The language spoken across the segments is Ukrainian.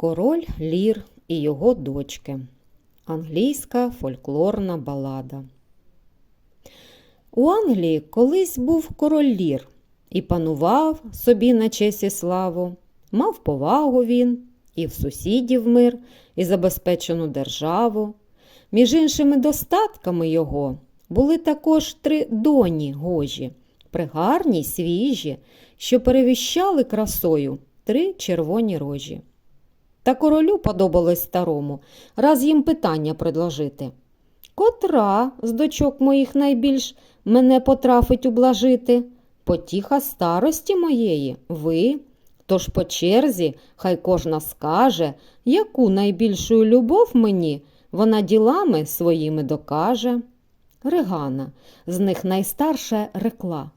Король Лір і його дочки. Англійська фольклорна балада. У Англії колись був король Лір і панував собі на честь і славу. Мав повагу він і в сусідів мир, і забезпечену державу. Між іншими достатками його були також три доні гожі, пригарні свіжі, що перевіщали красою три червоні рожі. Та королю подобалось старому раз їм питання предложити. Котра з дочок моїх найбільш мене потрафить ублажити? Потіха старості моєї, ви. Тож по черзі хай кожна скаже, яку найбільшу любов мені вона ділами своїми докаже. Регана, з них найстарша рекла.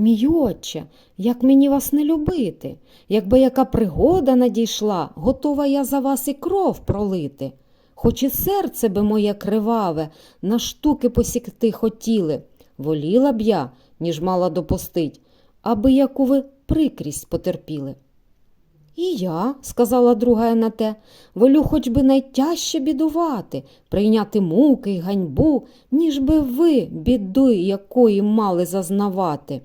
Мій отче, як мені вас не любити, якби яка пригода надійшла, готова я за вас і кров пролити. Хоч і серце би моє криваве, на штуки посікти хотіли, воліла б я, ніж мала допустить, аби яку ви прикрість потерпіли. І я, сказала друга на те, волю хоч би найтяжче бідувати, прийняти муки й ганьбу, ніж би ви, біди, якої мали зазнавати.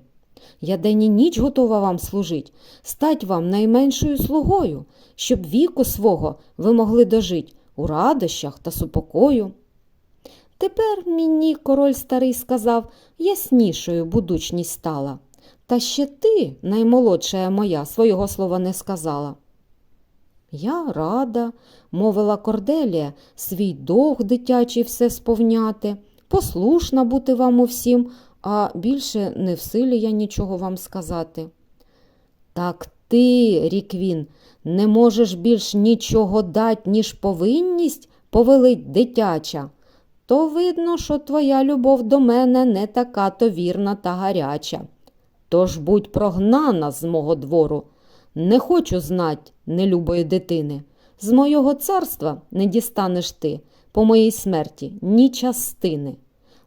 Я день і ніч готова вам служить, стать вам найменшою слугою, щоб віку свого ви могли дожить у радощах та супокою. Тепер мені король старий сказав, яснішою будучність стала. Та ще ти, наймолодша моя, свого слова не сказала. Я рада, мовила Корделія, свій довг дитячий все сповняти, послушна бути вам усім, а більше не в силі я нічого вам сказати. Так ти, рік він, не можеш більш нічого дать, ніж повинність повелить дитяча. То видно, що твоя любов до мене не така то вірна та гаряча. Тож будь прогнана з мого двору. Не хочу знать нелюбої дитини. З мого царства не дістанеш ти по моїй смерті ні частини.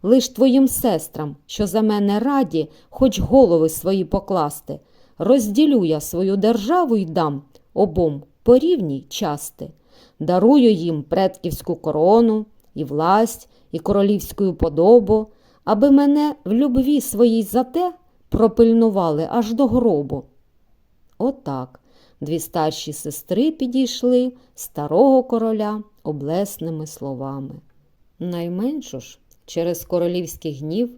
Лиш твоїм сестрам, що за мене раді, хоч голови свої покласти, розділю я свою державу й дам обом по рівній части, дарую їм предківську корону, і власть, і королівську подобу, аби мене в любві своїй за те пропильнували аж до гробу. Отак дві старші сестри підійшли старого короля облесними словами. Найменшу ж через королівський гнів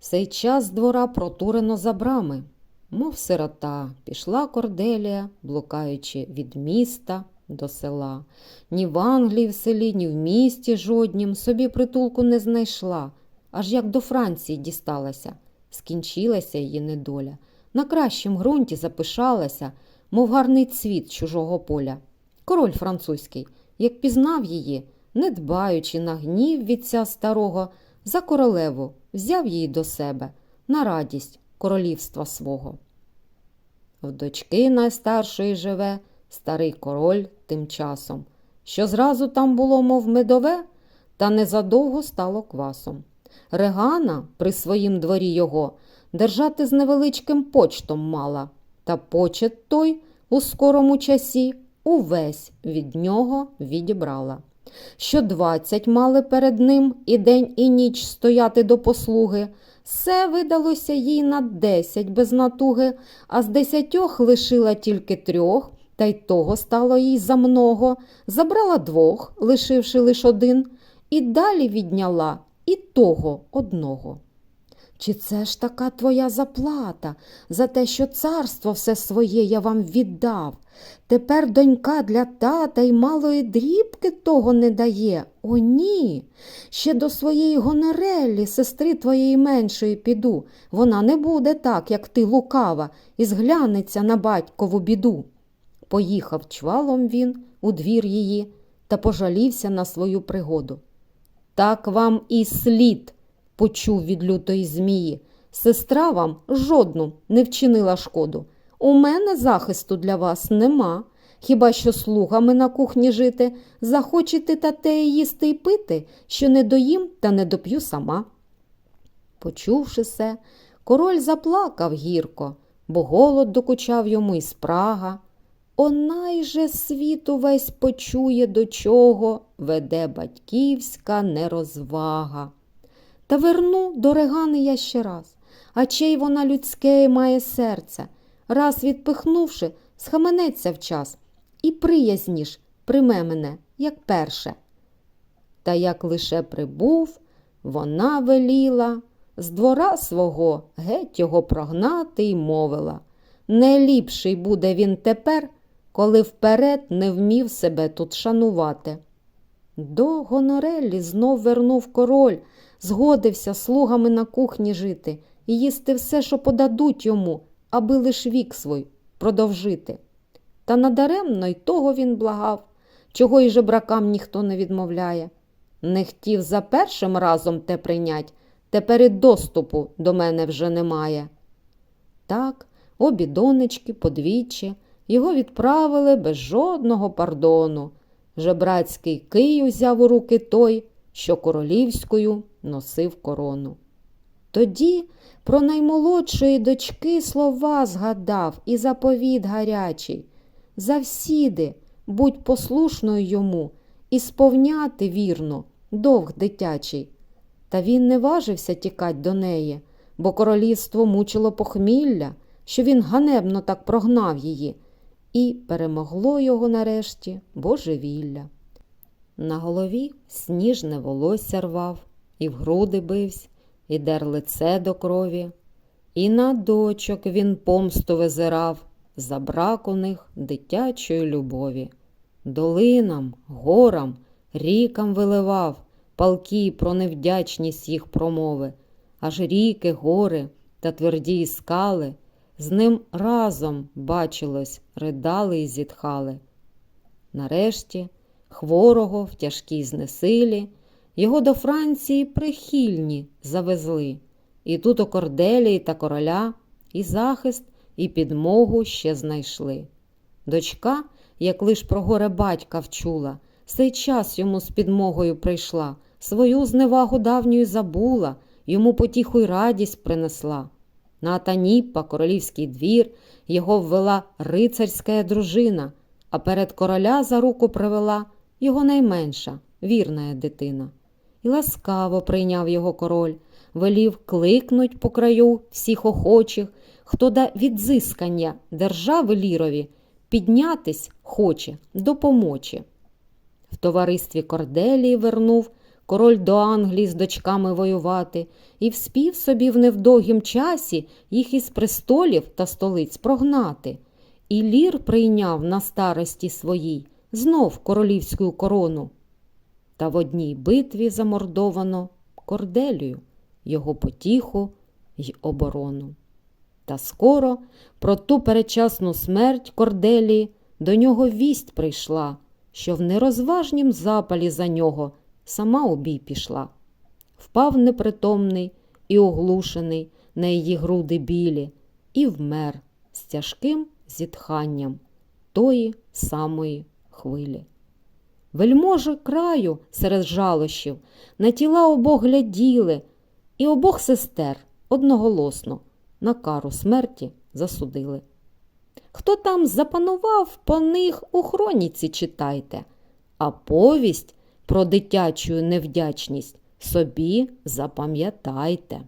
сей час двора протурено за брами. Мов сирота, пішла Корделія, блукаючи від міста до села. Ні в Англії в селі, ні в місті жоднім собі притулку не знайшла, аж як до Франції дісталася. Скінчилася її недоля. На кращім ґрунті запишалася, мов гарний цвіт чужого поля. Король французький, як пізнав її, не дбаючи на гнів вітця старого, за королеву взяв її до себе на радість королівства свого. В дочки найстаршої живе старий король тим часом, що зразу там було, мов медове, та незадовго стало квасом. Регана при своїм дворі його держати з невеличким почтом мала, та почет той у скорому часі увесь від нього відібрала. Що двадцять мали перед ним і день, і ніч стояти до послуги. Все видалося їй на десять без натуги, а з десятьох лишила тільки трьох, та й того стало їй замного. Забрала двох, лишивши лиш один, і далі відняла і того одного. Чи це ж така твоя заплата за те, що царство все своє я вам віддав? Тепер донька для тата й малої дрібки того не дає. О, ні. Ще до своєї гонореллі, сестри твоєї меншої, піду. Вона не буде так, як ти лукава, і зглянеться на батькову біду. Поїхав чвалом він у двір її та пожалівся на свою пригоду. Так вам і слід, почув від лютої змії. Сестра вам жодну не вчинила шкоду. У мене захисту для вас нема. Хіба що слугами на кухні жити, захочете та те їсти й пити, що не доїм та не доп'ю сама. Почувши се, король заплакав гірко, бо голод докучав йому і спрага. Онай же світ увесь почує, до чого веде батьківська нерозвага. Та верну до регани я ще раз, а чей вона людське має серце, раз відпихнувши, схаменеться вчас, і приязніш прийме мене, як перше. Та як лише прибув, вона веліла з двора свого геть його прогнати й мовила. Не ліпший буде він тепер, коли вперед не вмів себе тут шанувати. До Гонореллі знов вернув король, згодився слугами на кухні жити і їсти все, що подадуть йому, аби лиш вік свой продовжити. Та надаремно й того він благав, чого й жебракам ніхто не відмовляє. Не хотів за першим разом те прийнять, тепер і доступу до мене вже немає. Так, обі донечки подвічі його відправили без жодного пардону. Жебрацький кий узяв у руки той, що королівською носив корону. Тоді про наймолодшої дочки слова згадав і заповіт гарячий. Завсіди будь послушною йому і сповняти вірно довг дитячий. Та він не важився тікать до неї, бо королівство мучило похмілля, що він ганебно так прогнав її, і перемогло його нарешті божевілля. На голові сніжне волосся рвав, і в груди бивсь, і дер лице до крові, і на дочок він помсту визирав, за брак у них дитячої любові. Долинам, горам, рікам виливав палки про невдячність їх промови, аж ріки, гори та тверді скали з ним разом бачилось, ридали і зітхали. Нарешті, хворого в тяжкій знесилі, його до Франції прихильні завезли, і тут у корделії та короля і захист, і підмогу ще знайшли. Дочка, як лиш про горе батька вчула, цей час йому з підмогою прийшла, свою зневагу давньою забула, йому потіху й радість принесла. На Атаніпа, королівський двір, його ввела рицарська дружина, а перед короля за руку привела його найменша, вірна дитина. І ласкаво прийняв його король, велів кликнуть по краю всіх охочих, хто да відзискання держави лірові піднятись хоче, допомочі. В товаристві Корделії вернув король до Англії з дочками воювати і вспів собі в невдовгім часі їх із престолів та столиць прогнати. І лір прийняв на старості своїй знов королівську корону. Та в одній битві замордовано Корделію, його потіху й оборону. Та скоро про ту перечасну смерть Корделії до нього вість прийшла, що в нерозважнім запалі за нього сама у бій пішла. Впав непритомний і оглушений на її груди білі, і вмер з тяжким зітханням тої самої хвилі. Вельможи краю серед жалощів на тіла обох гляділи, і обох сестер одноголосно на кару смерті засудили. Хто там запанував, по них у хроніці читайте, а повість про дитячу невдячність собі запам'ятайте.